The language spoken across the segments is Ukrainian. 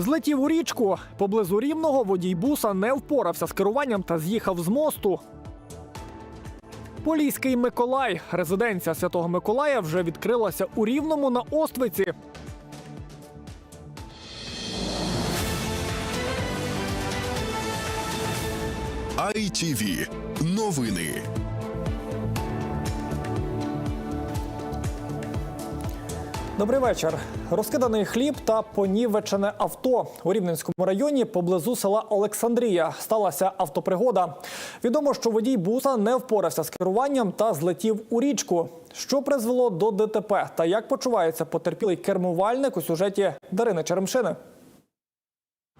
Злетів у річку. Поблизу рівного водій буса не впорався з керуванням та з'їхав з мосту. Поліський Миколай. Резиденція Святого Миколая вже відкрилася у Рівному на Оствиці. ITV. Новини. Добрий вечір. Розкиданий хліб та понівечене авто у Рівненському районі поблизу села Олександрія сталася автопригода. Відомо, що водій буса не впорався з керуванням та злетів у річку. Що призвело до ДТП та як почувається потерпілий кермувальник у сюжеті Дарини Черемшини?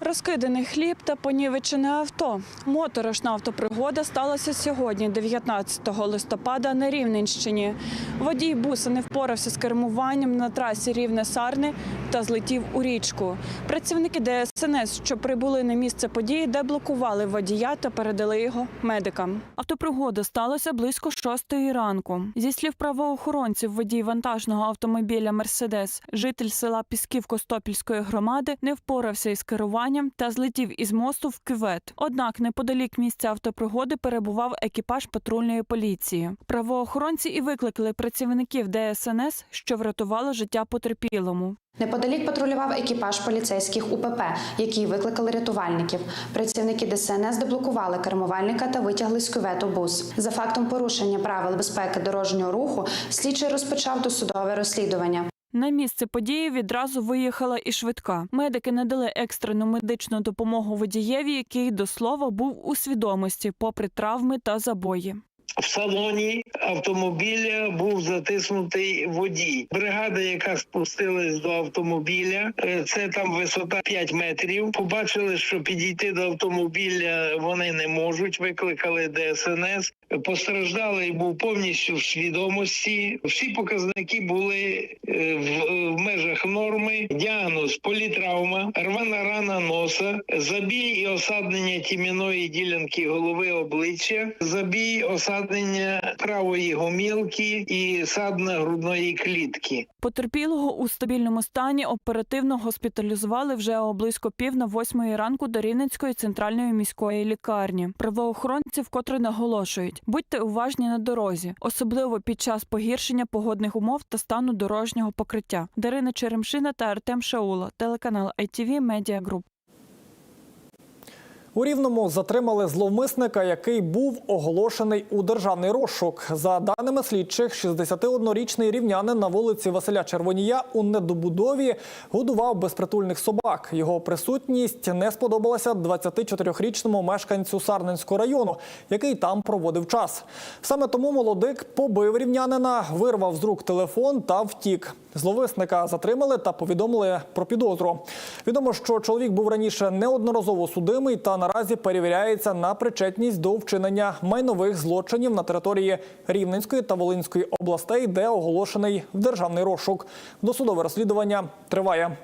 Розкиданий хліб та понівечене авто. Моторошна автопригода сталася сьогодні, 19 листопада, на Рівненщині. Водій буса не впорався з кермуванням на трасі Рівне-Сарни та злетів у річку. Працівники ДСНС, що прибули на місце події, деблокували водія та передали його медикам. Автопригода сталася близько шостої ранку. Зі слів правоохоронців, водій вантажного автомобіля Мерседес, житель села Пісків Костопільської громади, не впорався із керуванням та злетів із мосту в кювет. Однак неподалік місця автопригоди перебував екіпаж патрульної поліції. Правоохоронці і викликали працівників ДСНС, що врятували життя потерпілому. Неподалік патрулював екіпаж поліцейських УПП, які викликали рятувальників. Працівники ДСНС деблокували кермувальника та витягли з кювету бус. За фактом порушення правил безпеки дорожнього руху слідчий розпочав досудове розслідування. На місце події відразу виїхала і швидка. Медики надали екстрену медичну допомогу водієві, який до слова був у свідомості, попри травми та забої. В салоні автомобіля був затиснутий водій. Бригада, яка спустилась до автомобіля, е, це там висота 5 метрів. Побачили, що підійти до автомобіля вони не можуть. Викликали ДСНС. Постраждалий був повністю в свідомості. Всі показники були е, в, в межах норми. Діагноз політравма, рвана рана носа, забій і осаднення тім'яної ділянки голови обличчя, забій осаднення правої гомілки і садна грудної клітки. Потерпілого у стабільному стані оперативно госпіталізували вже близько пів на восьмої ранку до Рівненської центральної міської лікарні. Правоохоронці вкотре наголошують: будьте уважні на дорозі, особливо під час погіршення погодних умов та стану дорожнього покриття. Дарина Черемшина та Артем Шаула, телеканал ITV Media Group. У Рівному затримали зловмисника, який був оголошений у державний розшук. За даними слідчих, 61-річний рівнянин на вулиці Василя Червонія у недобудові годував безпритульних собак. Його присутність не сподобалася 24-річному мешканцю Сарненського району, який там проводив час. Саме тому молодик побив рівнянина, вирвав з рук телефон та втік. Зловисника затримали та повідомили про підозру. Відомо, що чоловік був раніше неодноразово судимий та наразі перевіряється на причетність до вчинення майнових злочинів на території Рівненської та Волинської областей, де оголошений державний розшук. Досудове розслідування триває.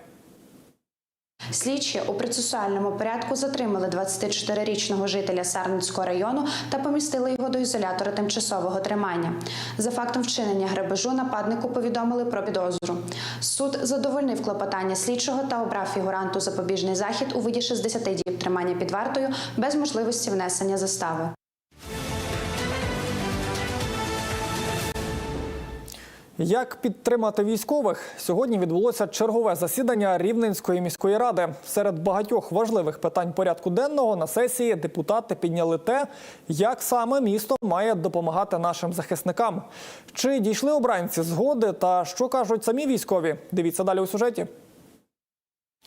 Слідчі у процесуальному порядку затримали 24-річного жителя Сарницького району та помістили його до ізолятора тимчасового тримання. За фактом вчинення грабежу нападнику повідомили про підозру. Суд задовольнив клопотання слідчого та обрав фігуранту запобіжний захід у виді 60 діб тримання під вартою без можливості внесення застави. Як підтримати військових? Сьогодні відбулося чергове засідання Рівненської міської ради. Серед багатьох важливих питань порядку денного на сесії депутати підняли те, як саме місто має допомагати нашим захисникам. Чи дійшли обранці згоди та що кажуть самі військові? Дивіться далі у сюжеті.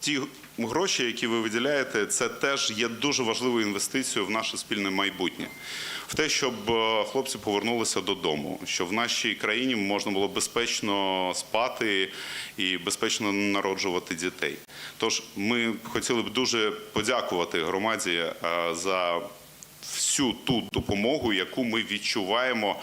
Ті гроші, які ви виділяєте, це теж є дуже важливою інвестицією в наше спільне майбутнє, в те, щоб е, хлопці повернулися додому, щоб в нашій країні можна було безпечно спати і безпечно народжувати дітей. Тож ми хотіли б дуже подякувати громаді е, за всю ту допомогу, яку ми відчуваємо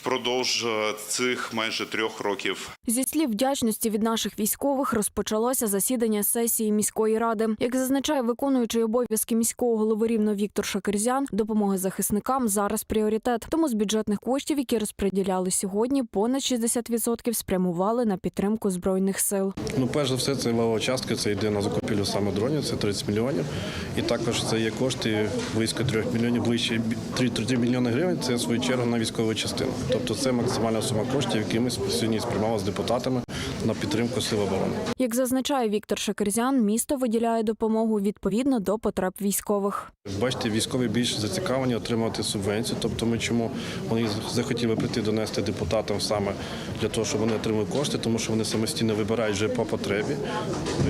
впродовж е, цих майже трьох років Зі слів вдячності від наших військових розпочалося засідання сесії міської ради. Як зазначає виконуючий обов'язки міського голови рівно Віктор Шакерзян, допомога захисникам зараз пріоритет. Тому з бюджетних коштів, які розподіляли сьогодні, понад 60% спрямували на підтримку збройних сил. Ну, перш за все, це лава частка, це йде на закупівлю саме дронів, це 30 мільйонів. І також це є кошти близько 3 мільйонів, ближче 3, 3 мільйони гривень. Це в свою чергу на військову частину. Тобто це максимальна сума коштів, які ми сьогодні сприймали з депутатами на підтримку сил оборони. Як зазначає Віктор Шакерзян, місто виділяє допомогу відповідно до потреб військових. Бачите, військові більш зацікавлені отримувати субвенцію. Тобто, ми чому вони захотіли прийти донести депутатам саме для того, щоб вони отримали кошти, тому що вони самостійно вибирають вже по потребі.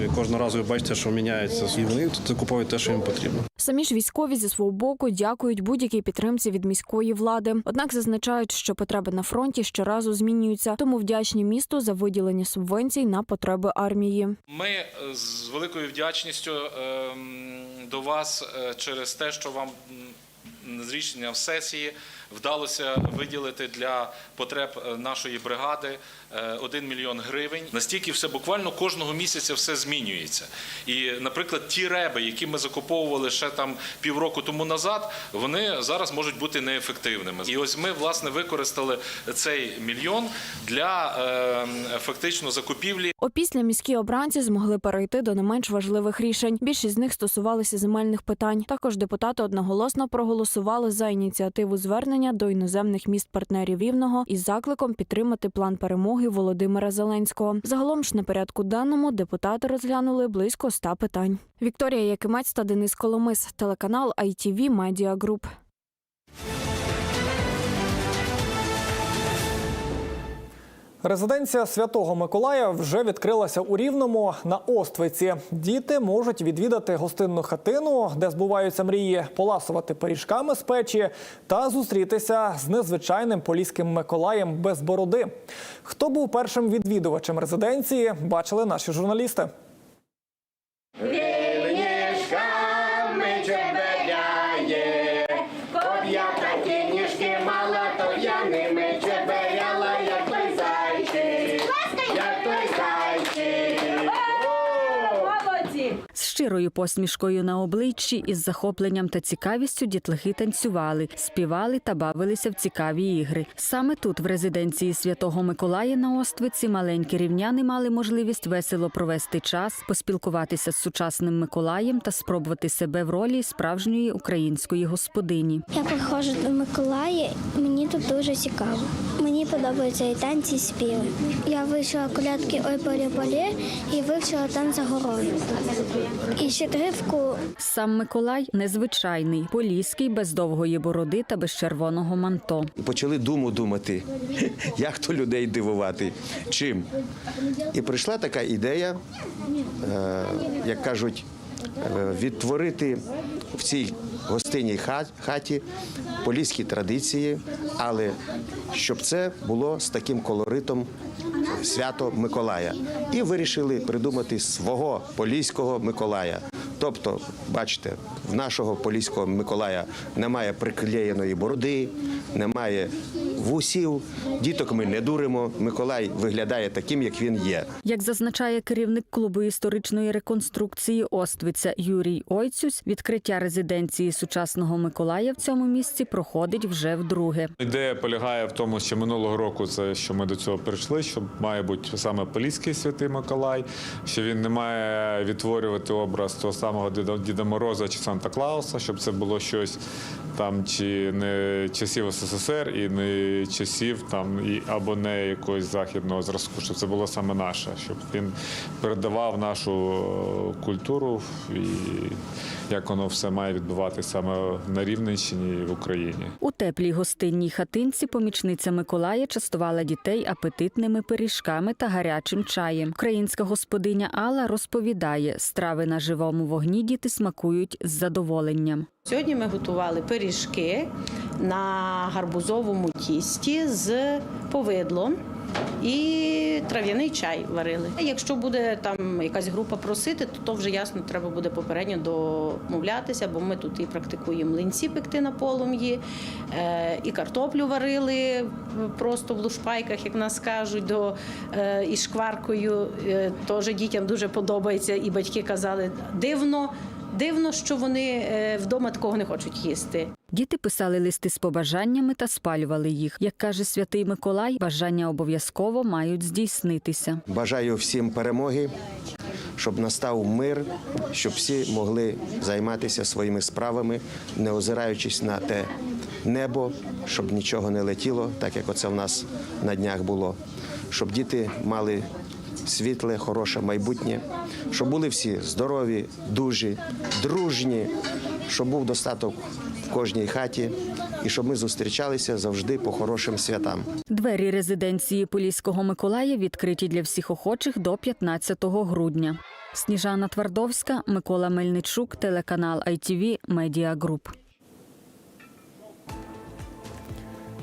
І Кожного разу ви бачите, що міняється, і вони закуповують те, що їм потрібно. Самі ж військові зі свого боку дякують будь-якій підтримці від міської влади. Однак зазначають, що потреби на фронті щоразу змінюються, тому вдячні місту за виділення субвенцій на потреби армії. Ми з великою вдячністю ем, до вас е, через те, що вам з рішенням сесії вдалося виділити для потреб е, нашої бригади е, 1 мільйон гривень. Настільки все буквально кожного місяця все змінюється. І, наприклад, ті реби, які ми закуповували ще там півроку тому назад, вони зараз можуть бути неефективними. І ось ми власне використали цей мільйон для е, фактично закупівлі Опісля міські обранці змогли перейти до не менш важливих рішень. Більшість з них стосувалися земельних питань. Також депутати одноголосно проголосували за ініціативу звернення до іноземних міст партнерів рівного із закликом підтримати план перемоги Володимира Зеленського. Загалом ж на порядку денному депутати розглянули близько ста питань. Вікторія Якимець та Денис Коломис, телеканал ITV Media Group. Резиденція Святого Миколая вже відкрилася у Рівному на Оствиці. Діти можуть відвідати гостинну хатину, де збуваються мрії, поласувати пиріжками з печі та зустрітися з незвичайним поліським Миколаєм без бороди. Хто був першим відвідувачем резиденції, бачили наші журналісти. Щирою посмішкою на обличчі із захопленням та цікавістю дітлахи танцювали, співали та бавилися в цікаві ігри. Саме тут, в резиденції Святого Миколая на Оствиці, маленькі рівняни мали можливість весело провести час, поспілкуватися з сучасним Миколаєм та спробувати себе в ролі справжньої української господині. Я приходжу до Миколая, мені тут дуже цікаво. Подобаються і танці, і співи. Я вивчила колядки Ой полі полі і вивчила там за горою. І щедрівку Сам Миколай незвичайний, поліський, без довгої бороди та без червоного манто. почали думу думати, як то людей дивувати, чим. І прийшла така ідея, е, як кажуть, е, відтворити в цій гостинній ха- хаті поліські традиції, але щоб це було з таким колоритом свято Миколая. І вирішили придумати свого поліського Миколая. Тобто, бачите, в нашого поліського Миколая немає приклеєної бороди, немає вусів, діток ми не дуримо. Миколай виглядає таким, як він є. Як зазначає керівник клубу історичної реконструкції Оствиця Юрій Ойцюсь, відкриття резиденції сучасного Миколая в цьому місці проходить вже вдруге. Ідея полягає в тому, що минулого року це що ми до цього прийшли, що має бути саме Поліський святий Миколай, що він не має відтворювати образ того самого Діда, Діда Мороза чи Санта Клауса, щоб це було щось там чи не часів СССР і не часів там і або не якогось західного зразку, щоб це було саме наше, щоб він передавав нашу е, культуру і як воно все має відбуватися саме на Рівненщині і в Україні. У теплій гостинній хатинці помічниця Миколая частувала дітей апетитними пиріжками та гарячим чаєм. Українська господиня Алла розповідає, страви на живому вогні діти смакують з задоволенням. Сьогодні ми готували пиріжки на гарбузовому тісті з повидлом. і трав'яний чай варили. Якщо буде там якась група просити, то, то вже ясно треба буде попередньо домовлятися, бо ми тут і практикуємо млинці пекти на полум'ї, е, і картоплю варили просто в лушпайках, як нас кажуть, до, е, із шкваркою. Е, Теж дітям дуже подобається, і батьки казали, дивно, дивно, що вони е, вдома такого не хочуть їсти. Діти писали листи з побажаннями та спалювали їх. Як каже святий Миколай, бажання обов'язково мають здійснитися. Бажаю всім перемоги, щоб настав мир, щоб всі могли займатися своїми справами, не озираючись на те небо, щоб нічого не летіло, так як оце в нас на днях було. Щоб діти мали світле, хороше майбутнє, щоб були всі здорові, дужі, дружні, щоб був достаток в кожній хаті і щоб ми зустрічалися завжди по хорошим святам. Двері резиденції Поліського Миколая відкриті для всіх охочих до 15 грудня. Сніжана Твардовська, Микола Мельничук, телеканал ITV Media Group.